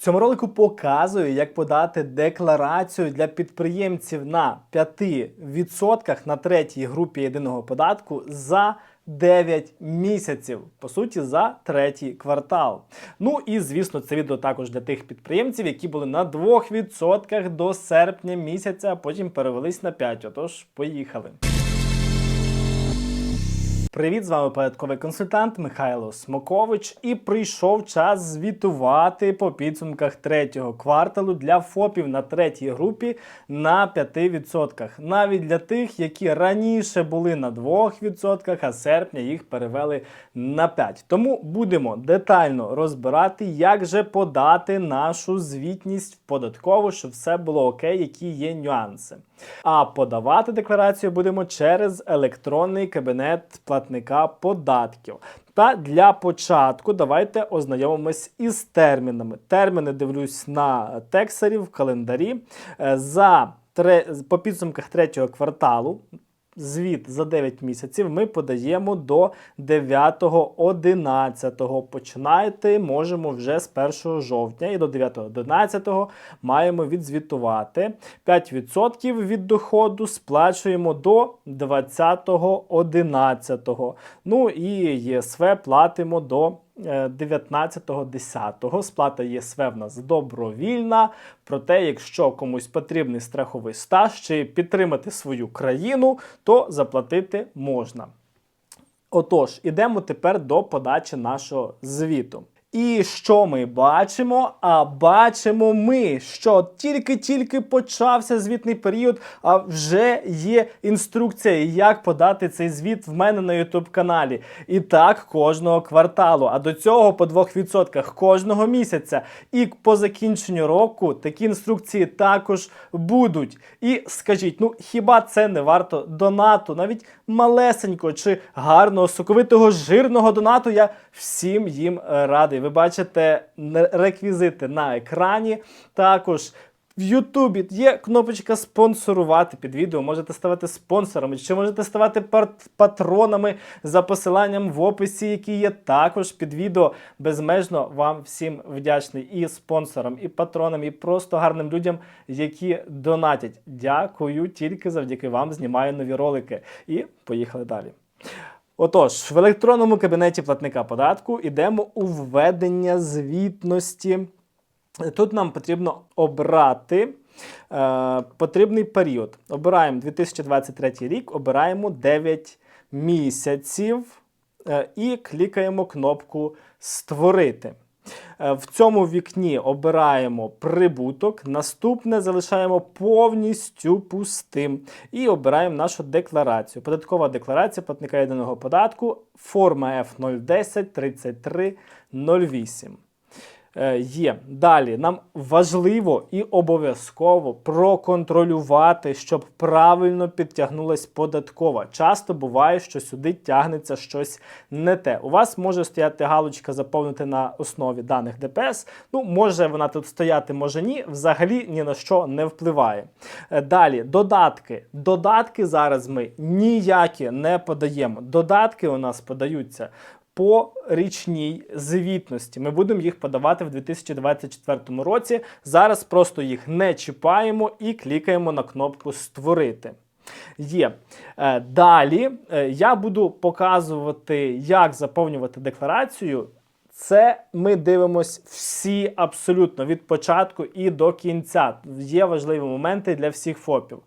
цьому ролику показую, як подати декларацію для підприємців на 5% на третій групі єдиного податку за 9 місяців, по суті, за третій квартал. Ну і звісно, це відео також для тих підприємців, які були на 2% до серпня місяця, а потім перевелись на 5%. Отож, поїхали. Привіт, з вами податковий консультант Михайло Смокович. І прийшов час звітувати по підсумках третього кварталу для ФОПів на третій групі на 5%. Навіть для тих, які раніше були на 2%, а серпня їх перевели на 5%. Тому будемо детально розбирати, як же подати нашу звітність в податкову, щоб все було окей, які є нюанси. А подавати декларацію будемо через електронний кабінет платника податків. Та для початку давайте ознайомимось із термінами. Терміни дивлюсь на тексарі в календарі. Е, За по підсумках третього кварталу. Звіт за 9 місяців ми подаємо до 9.11. Починайте можемо вже з 1 жовтня і до 9.11 маємо відзвітувати. 5% від доходу сплачуємо до 20.11. Ну і ЄСВ платимо до 19.10. Сплата ЄСВ в нас добровільна. Проте, якщо комусь потрібний страховий стаж чи підтримати свою країну, то заплатити можна. Отож, ідемо тепер до подачі нашого звіту. І що ми бачимо? А бачимо ми, що тільки-тільки почався звітний період, а вже є інструкція, як подати цей звіт в мене на YouTube каналі. І так кожного кварталу. А до цього по 2% кожного місяця. І по закінченню року такі інструкції також будуть. І скажіть, ну хіба це не варто донату, навіть малесенького чи гарного, соковитого, жирного донату? Я всім їм радий. Ви бачите реквізити на екрані. Також в Ютубі є кнопочка спонсорувати під відео. Можете ставати спонсорами, чи можете ставати патронами за посиланням в описі, які є також під відео. Безмежно вам всім вдячний і спонсорам, і патронам, і просто гарним людям, які донатять. Дякую, тільки завдяки вам знімаю нові ролики. І поїхали далі. Отож, в електронному кабінеті платника податку йдемо у введення звітності. Тут нам потрібно обрати е, потрібний період. Обираємо 2023 рік, обираємо 9 місяців е, і клікаємо кнопку Створити. Е, В цьому вікні обираємо прибуток, наступне залишаємо повністю пустим і обираємо нашу декларацію. Податкова декларація платника єдиного податку, форма F010 3308. Е, Є. Далі нам важливо і обов'язково проконтролювати, щоб правильно підтягнулась податкова. Часто буває, що сюди тягнеться щось не те. У вас може стояти галочка заповнити на основі даних ДПС. Ну, може вона тут стояти, може ні. Взагалі ні на що не впливає. Е, Далі, додатки. Додатки зараз ми ніякі не подаємо. Додатки у нас подаються по річній звітності. Ми будемо їх подавати в 2024 році. Зараз просто їх не чіпаємо і клікаємо на кнопку Створити. Є. Е, Далі е, я буду показувати, як заповнювати декларацію. Це ми дивимось всі абсолютно від початку і до кінця. Є важливі моменти для всіх ФОПів.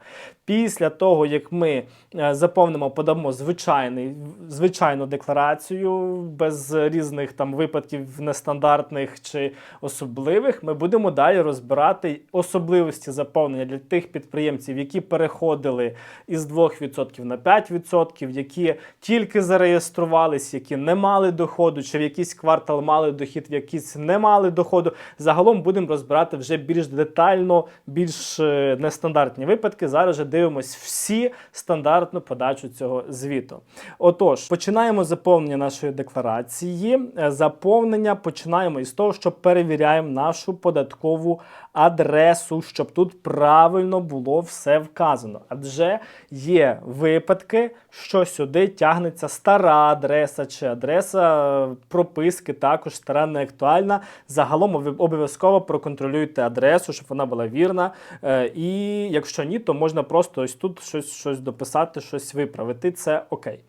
Після того, як ми е, заповнимо, подамо звичайний, звичайну декларацію без різних там випадків нестандартних чи особливих, ми будемо далі розбирати особливості заповнення для тих підприємців, які переходили із 2% на 5%, які тільки зареєструвались, які не мали доходу, чи в якийсь квартал мали дохід, в якийсь не мали доходу. Загалом будемо розбирати вже більш детально, більш е, нестандартні випадки. Зараз же дивимось всі стандартну подачу цього звіту. Отож, починаємо заповнення нашої декларації. Е, Заповнення починаємо із того, що перевіряємо нашу податкову адресу, щоб тут правильно було все вказано. Адже є випадки, що сюди тягнеться стара адреса чи адреса е, прописки, також стара не актуальна. Загалом ви обов'язково проконтролюйте адресу, щоб вона була вірна. Е, І якщо ні, то можна просто ось тут щось, щось дописати, щось виправити. Це окей.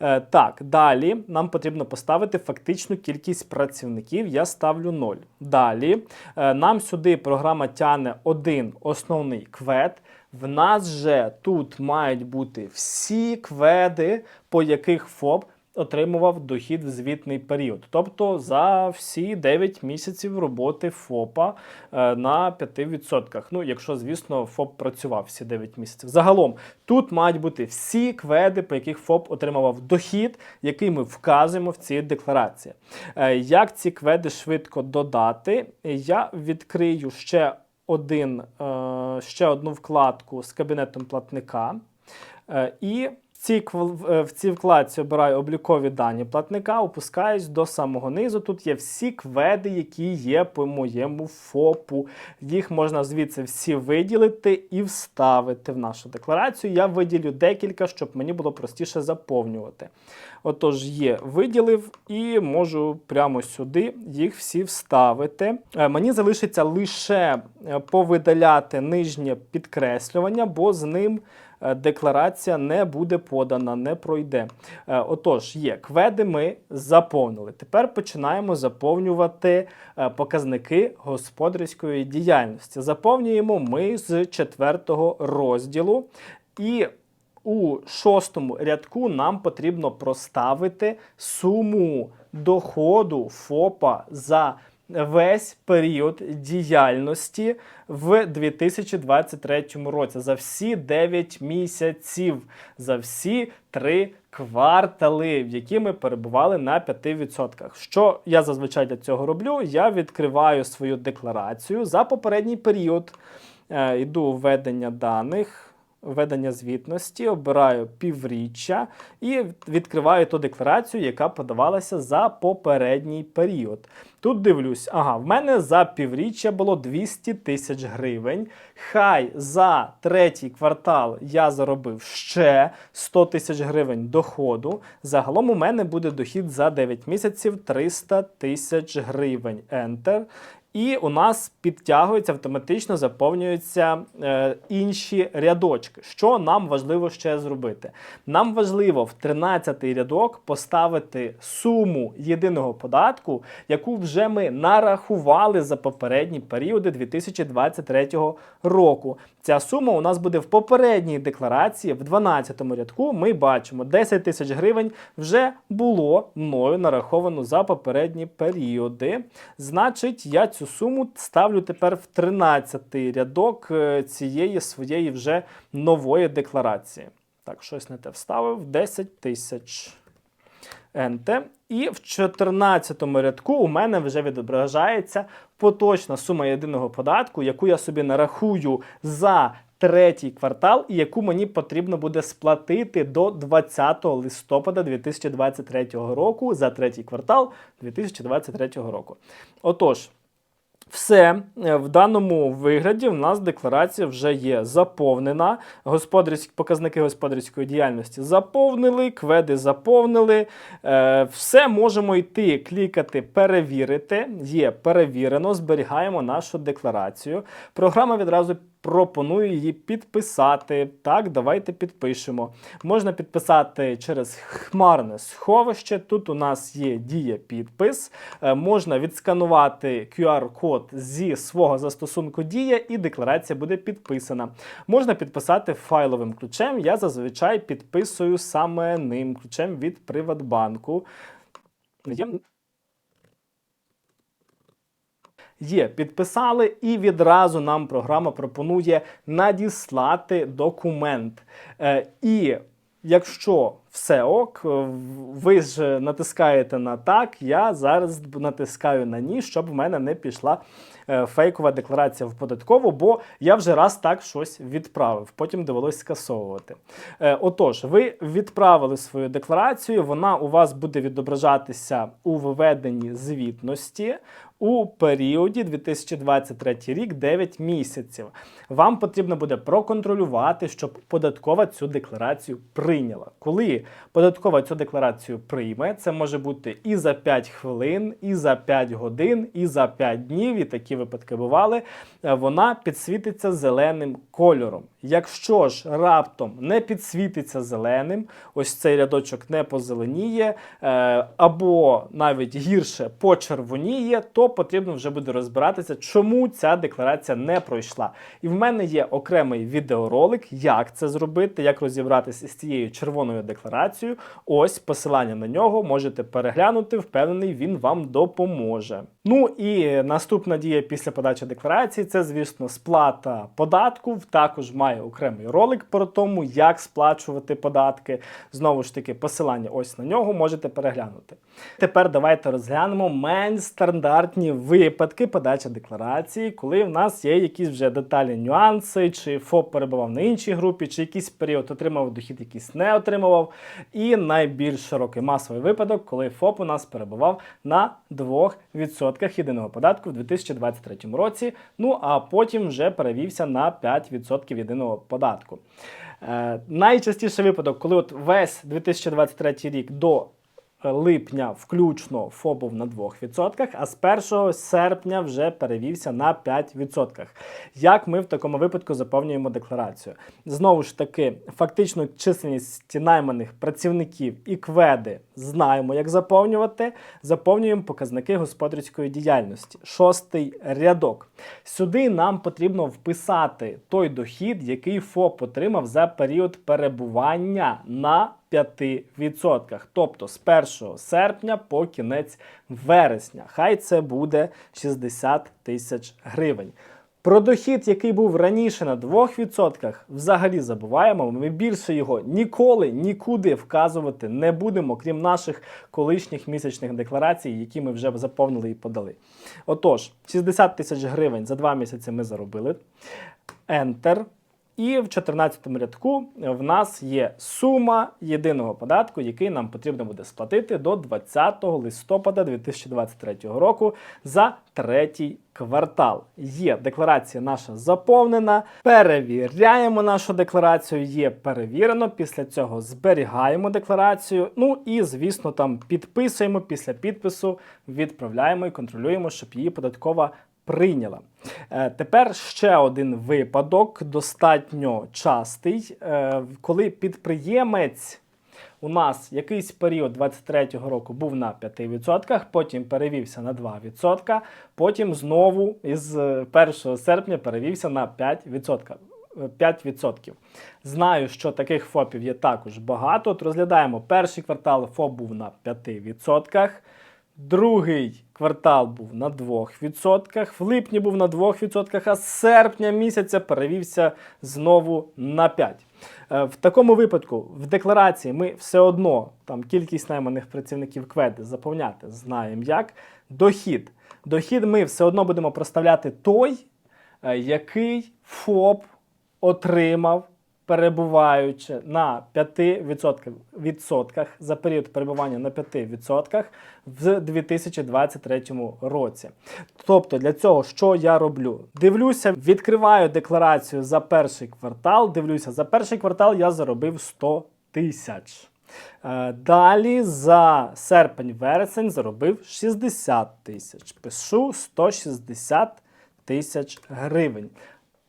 Е, Так, далі нам потрібно поставити фактичну кількість працівників. Я ставлю 0. Далі е, нам сюди програма тяне один основний квет. В нас же тут мають бути всі кведи, по яких ФОП отримував дохід в звітний період. Тобто за всі 9 місяців роботи ФОПа е, на 5%. Ну, якщо, звісно, ФОП працював всі 9 місяців. Загалом тут мають бути всі кведи, по яких ФОП отримував дохід, який ми вказуємо в цій декларації. Е, Як ці кведи швидко додати? Я відкрию ще один, е, ще одну вкладку з кабінетом платника. І цій, е, в цій вкладці обираю облікові дані платника, опускаюсь до самого низу. Тут є всі кведи, які є по моєму ФОПу. Їх можна звідси всі виділити і вставити в нашу декларацію. Я виділю декілька, щоб мені було простіше заповнювати. Отож, є, виділив і можу прямо сюди їх всі вставити. Е, Мені залишиться лише е, повидаляти нижнє підкреслювання, бо з ним е, декларація не буде подана, не пройде. Е, Отож, є кведи ми заповнили. Тепер починаємо заповнювати е, показники господарської діяльності. Заповнюємо ми з четвертого розділу. І у шостому рядку нам потрібно проставити суму доходу ФОПа за весь період діяльності в 2023 році за всі 9 місяців, за всі 3 квартали, в які ми перебували на 5%. Що я зазвичай для цього роблю? Я відкриваю свою декларацію за попередній період. Е, Йду введення даних введення звітності, обираю півріччя і відкриваю ту декларацію, яка подавалася за попередній період. Тут дивлюсь, ага, в мене за півріччя було 200 тисяч гривень. Хай за третій квартал я заробив ще 100 тисяч гривень доходу. Загалом у мене буде дохід за 9 місяців 300 тисяч гривень. Enter. І у нас підтягується, автоматично заповнюються е, інші рядочки. Що нам важливо ще зробити? Нам важливо в 13 рядок поставити суму єдиного податку, яку вже ми нарахували за попередні періоди 2023 року. Ця сума у нас буде в попередній декларації, в 12 рядку. Ми бачимо 10 тисяч гривень вже було мною нараховано за попередні періоди. Значить, я цю суму ставлю тепер в 13 рядок е, цієї своєї вже нової декларації. Так, щось не те вставив. 10 тисяч. Enter. І в 14 рядку у мене вже відображається поточна сума єдиного податку, яку я собі нарахую за третій квартал, і яку мені потрібно буде сплатити до 20 листопада 2023 року за третій квартал 2023 року. Отож. Все Е, в даному вигляді в нас декларація вже є заповнена. Господарські показники господарської діяльності заповнили, кведи заповнили. Е, все можемо йти, клікати, перевірити. Є перевірено, зберігаємо нашу декларацію. Програма відразу пропоную її підписати. Так, давайте підпишемо. Можна підписати через хмарне сховище. Тут у нас є дія підпис. Е, Можна відсканувати QR-код зі свого застосунку Дія, і декларація буде підписана. Можна підписати файловим ключем. Я зазвичай підписую саме ним ключем від Приватбанку. Є підписали, і відразу нам програма пропонує надіслати документ. Е, і якщо все ок, е, ви ж натискаєте на так, я зараз натискаю на ні, щоб в мене не пішла е, фейкова декларація в податкову, бо я вже раз так щось відправив. Потім довелось скасовувати. Е, Отож, ви відправили свою декларацію, вона у вас буде відображатися у виведенні звітності. У періоді 2023 рік 9 місяців. Вам потрібно буде проконтролювати, щоб податкова цю декларацію прийняла. Коли податкова цю декларацію прийме, це може бути і за 5 хвилин, і за 5 годин, і за 5 днів, і такі випадки бували. е, Вона підсвітиться зеленим кольором. Якщо ж раптом не підсвітиться зеленим, ось цей рядочок не позеленіє, е, або навіть гірше почервоніє, то потрібно вже буде розбиратися, чому ця декларація не пройшла. І в мене є окремий відеоролик, як це зробити, як розібратися з цією червоною декларацією. Ось посилання на нього можете переглянути. Впевнений, він вам допоможе. Ну і наступна дія після подачі декларації це, звісно, сплата податку. Також має окремий ролик про тому, як сплачувати податки. Знову ж таки, посилання ось на нього можете переглянути. Тепер давайте розглянемо менш стандартні випадки подачі декларації, коли в нас є якісь вже деталі нюанси, чи ФОП перебував на іншій групі, чи якийсь період отримав дохід, якийсь не отримував. І найбільш широкий масовий випадок, коли ФОП у нас перебував на 2% єдиного податку в 2023 році. Ну а потім вже перевівся на 5% єдиного податку. Е, найчастіший випадок, коли от весь 2023 рік до липня включно ФОП був на 2%, а з 1 серпня вже перевівся на 5%. Як ми в такому випадку заповнюємо декларацію? Знову ж таки, фактичну численність найманих працівників і кведи знаємо, як заповнювати. Заповнюємо показники господарської діяльності. Шостий рядок. Сюди нам потрібно вписати той дохід, який ФОП отримав за період перебування на 5%. Тобто з 1 серпня по кінець вересня. Хай це буде 60 тисяч гривень. Про дохід, який був раніше на 2%, взагалі забуваємо. Ми більше його ніколи нікуди вказувати не будемо, крім наших колишніх місячних декларацій, які ми вже заповнили і подали. Отож, 60 тисяч гривень за 2 місяці ми заробили. Enter. І в 14 рядку в нас є сума єдиного податку, який нам потрібно буде сплатити до 20 листопада 2023 року за третій квартал. Є декларація наша заповнена. Перевіряємо нашу декларацію. Є перевірено. Після цього зберігаємо декларацію. Ну і, звісно, там підписуємо. Після підпису відправляємо і контролюємо, щоб її податкова прийняла. Е, Тепер ще один випадок, достатньо частий, е, коли підприємець у нас якийсь період 23-го року був на 5%, потім перевівся на 2%, потім знову із е, 1 серпня перевівся на 5%. е, 5%. Знаю, що таких ФОПів є також багато. От розглядаємо перший квартал ФОП був на 5%. Другий квартал був на 2%, в липні був на 2%, а з серпня місяця перевівся знову на 5%. Е, В такому випадку в декларації ми все одно там кількість найманих працівників кведи заповняти знаємо як. Дохід. Дохід ми все одно будемо проставляти той, е, який ФОП отримав перебуваючи на 5% відсотках за період перебування на 5% в 2023 році. Тобто для цього що я роблю? Дивлюся, відкриваю декларацію за перший квартал. Дивлюся, за перший квартал я заробив 100 тисяч. Е, Далі за серпень-вересень заробив 60 тисяч. Пишу 160 тисяч гривень.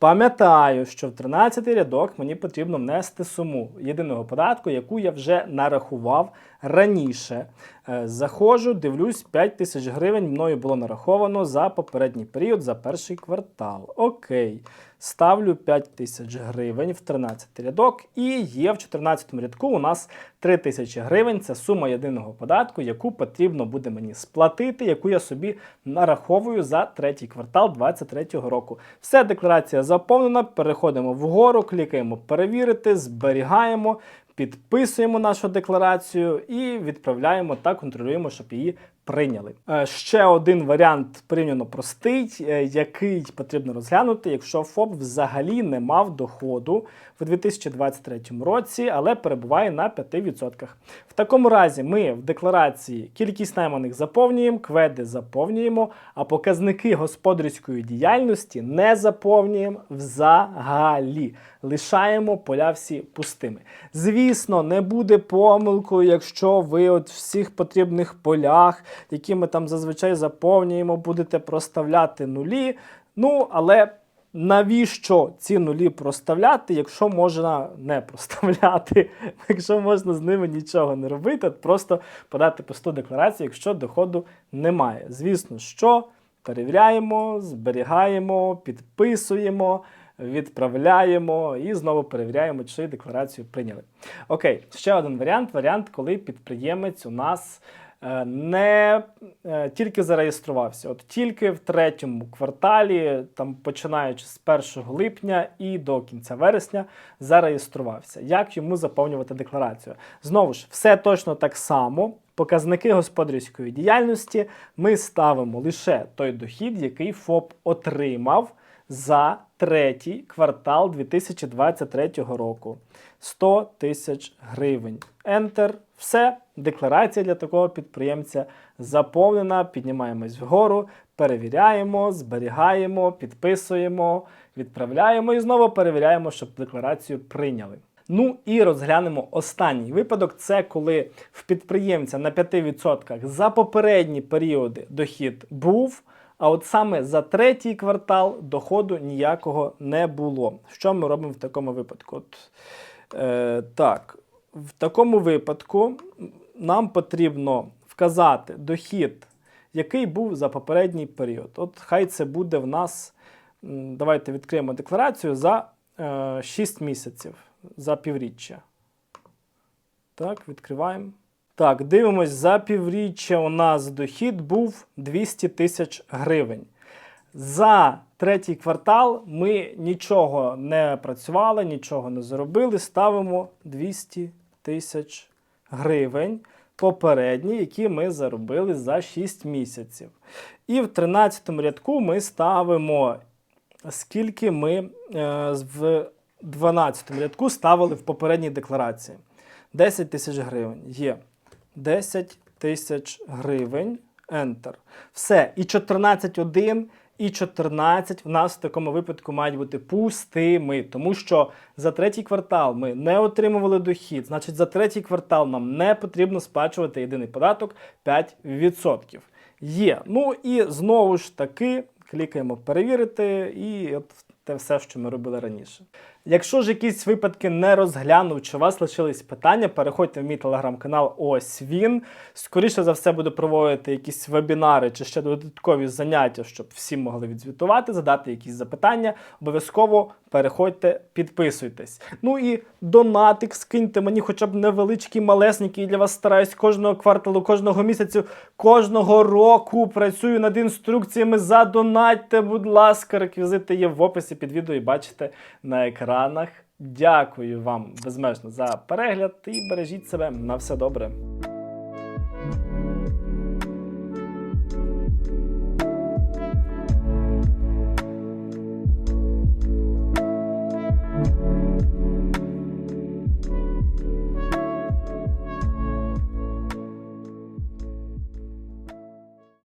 Пам'ятаю, що в 13 рядок мені потрібно внести суму єдиного податку, яку я вже нарахував раніше. Е, Заходжу, дивлюсь, 5 тисяч гривень мною було нараховано за попередній період, за перший квартал. Окей. Ставлю 5 тисяч гривень в 13 рядок, і є в 14 рядку у нас 3 тисячі гривень. Це сума єдиного податку, яку потрібно буде мені сплатити, яку я собі нараховую за третій квартал 2023 року. Все, декларація заповнена. Переходимо вгору, клікаємо перевірити, зберігаємо. Підписуємо нашу декларацію і відправляємо та контролюємо, щоб її прийняли. Е, Ще один варіант порівняно простий, е, який потрібно розглянути, якщо ФОП взагалі не мав доходу в 2023 році, але перебуває на 5%. В такому разі ми в декларації кількість найманих заповнюємо, кведи заповнюємо, а показники господарської діяльності не заповнюємо взагалі. Лишаємо поля всі пустими. Звісно, не буде помилкою, якщо ви от всіх потрібних полях, які ми там зазвичай заповнюємо, будете проставляти нулі. Ну, але навіщо ці нулі проставляти, якщо можна не проставляти, якщо можна з ними нічого не робити, от просто подати пусту декларацію, якщо доходу немає. Звісно, що перевіряємо, зберігаємо, підписуємо. Відправляємо і знову перевіряємо, чи декларацію прийняли. Окей, ще один варіант. Варіант, коли підприємець у нас е, не е, тільки зареєструвався, от тільки в третьому кварталі, там починаючи з 1 липня і до кінця вересня, зареєструвався. Як йому заповнювати декларацію? Знову ж, все точно так само. Показники господарської діяльності ми ставимо лише той дохід, який ФОП отримав за третій квартал 2023 року. 100 тисяч гривень. Enter. Все. Декларація для такого підприємця заповнена. Піднімаємось вгору, перевіряємо, зберігаємо, підписуємо, відправляємо і знову перевіряємо, щоб декларацію прийняли. Ну і розглянемо останній випадок. Це коли в підприємця на 5% за попередні періоди дохід був. А от саме за третій квартал доходу ніякого не було. Що ми робимо в такому випадку? От, е, так, в такому випадку нам потрібно вказати дохід, який був за попередній період. От хай це буде в нас. Давайте відкриємо декларацію за е, 6 місяців, за півріччя. Так, відкриваємо. Так, дивимось, за півріччя у нас дохід був 200 тисяч гривень. За третій квартал ми нічого не працювали, нічого не заробили. Ставимо 200 тисяч гривень попередні, які ми заробили за 6 місяців. І в 13 рядку ми ставимо, скільки ми е, в 12 рядку ставили в попередній декларації. 10 тисяч гривень є. 10 тисяч гривень. Enter. Все. І 14.1, і 14 в нас в такому випадку мають бути пустими, тому що за третій квартал ми не отримували дохід. Значить, за третій квартал нам не потрібно сплачувати єдиний податок 5%. Є. Ну і знову ж таки клікаємо перевірити, і от те все, що ми робили раніше. Якщо ж якісь випадки не розглянув, чи у вас лишились питання, переходьте в мій телеграм-канал. Ось він. Скоріше за все, буду проводити якісь вебінари чи ще додаткові заняття, щоб всі могли відзвітувати, задати якісь запитання. Обов'язково переходьте, підписуйтесь. Ну і донатик скиньте мені хоча б невеличкий, малесенький. Для вас стараюсь кожного кварталу, кожного місяцю, кожного року працюю над інструкціями. Задонатьте, будь ласка, реквізити є в описі під відео і бачите на екранах. Дякую вам безмежно за перегляд і бережіть себе на все добре.